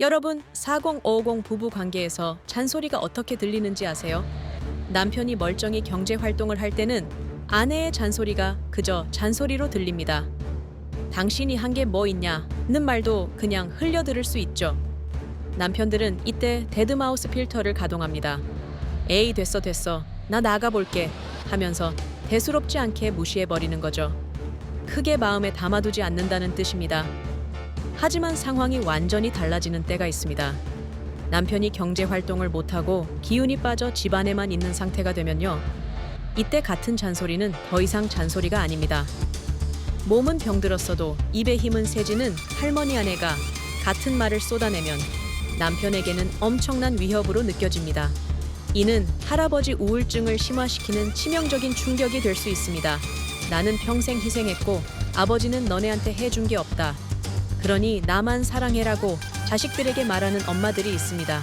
여러분, 4050 부부 관계에서 잔소리가 어떻게 들리는지 아세요? 남편이 멀쩡히 경제 활동을 할 때는 아내의 잔소리가 그저 잔소리로 들립니다. 당신이 한 게 뭐 있냐는 말도 그냥 흘려 들을 수 있죠. 남편들은 이때 데드마우스 필터를 가동합니다. 에이 됐어 됐어 나 나가볼게 하면서 대수롭지 않게 무시해버리는 거죠. 크게 마음에 담아두지 않는다는 뜻입니다. 하지만 상황이 완전히 달라지는 때가 있습니다. 남편이 경제 활동을 못하고 기운이 빠져 집안에만 있는 상태가 되면요. 이때 같은 잔소리는 더 이상 잔소리가 아닙니다. 몸은 병들었어도 입에 힘은 세지는 할머니 아내가 같은 말을 쏟아내면 남편에게는 엄청난 위협으로 느껴집니다. 이는 할아버지 우울증을 심화시키는 치명적인 충격이 될 수 있습니다. 나는 평생 희생했고 아버지는 너네한테 해준 게 없다. 그러니 나만 사랑해라고 자식들에게 말하는 엄마들이 있습니다.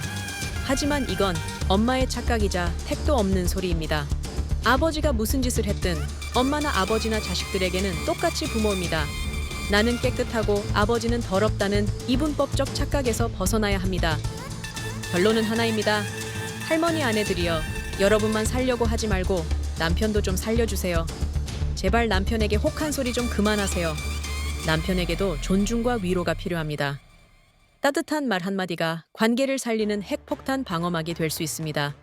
하지만 이건 엄마의 착각이자 택도 없는 소리입니다. 아버지가 무슨 짓을 했든 엄마나 아버지나 자식들에게는 똑같이 부모입니다. 나는 깨끗하고 아버지는 더럽다는 이분법적 착각에서 벗어나야 합니다. 결론은 하나입니다. 할머니 아내들이여, 여러분만 살려고 하지 말고 남편도 좀 살려주세요. 제발 남편에게 혹한 소리 좀 그만하세요. 남편에게도 존중과 위로가 필요합니다. 따뜻한 말 한마디가 관계를 살리는 핵폭탄 방어막이 될 수 있습니다.